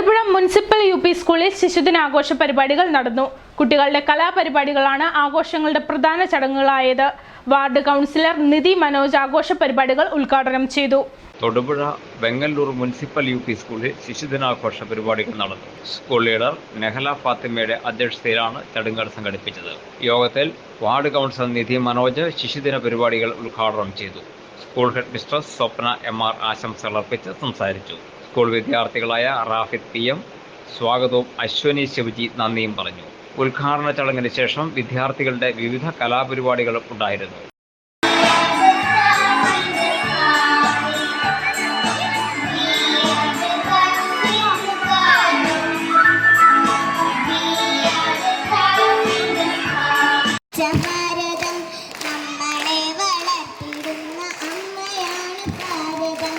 Thodupuzha municipal U P സ്കൂളിൽ ശിശുദിനാഘോഷ പരിപാടികൾ നടന്നു. കുട്ടികളുടെ കലാപരിപാടികളാണ് ആഘോഷങ്ങളുടെ പ്രധാന ചടങ്ങുകളായത്. വാർഡ് കൗൺസിലർ നിധി മനോജ് ആഘോഷ പരിപാടികൾ ഉദ്ഘാടനം ചെയ്തു. Thodupuzha Vengalloor municipal U P സ്കൂളിൽ ശിശുദിനാഘോഷ പരിപാടികൾ നടന്നു. സ്കൂൾ ലീഡർ നെഹല ഫാത്തിമയുടെ അധ്യക്ഷതയിലാണ് ചടങ്ങുകൾ സംഘടിപ്പിച്ചത്. യോഗത്തിൽ വാർഡ് കൗൺസിലർ നിധി മനോജ് ശിശുദിന പരിപാടികൾ ഉദ്ഘാടനം ചെയ്തു. School headmistress Swapna M R ആശംസകൾ അർപ്പിച്ച് സംസാരിച്ചു. സ്കൂൾ വിദ്യാർത്ഥികളായ റാഫിദ് പി എം സ്വാഗതവും അശ്വനി ശിവജി നന്ദിയും പറഞ്ഞു. ഉദ്ഘാടന ചടങ്ങിന് ശേഷം വിദ്യാർത്ഥികളുടെ വിവിധ കലാപരിപാടികളും ഉണ്ടായിരുന്നു. ഭാരതം നമ്മളെ വളർത്തിടുന്ന അമ്മയാണ് ഭാരതം.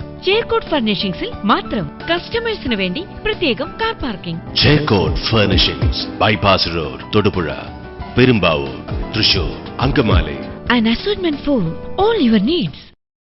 ചേർക്കോട്ട് ഫർണിഷിംഗ്സിൽ മാത്രം കസ്റ്റമേഴ്സിന് വേണ്ടി പ്രത്യേകം car parking Chekkottu furnishings bypass road Thodupuzha Perumbavoor Thrissur Angamaly an assortment for all your needs.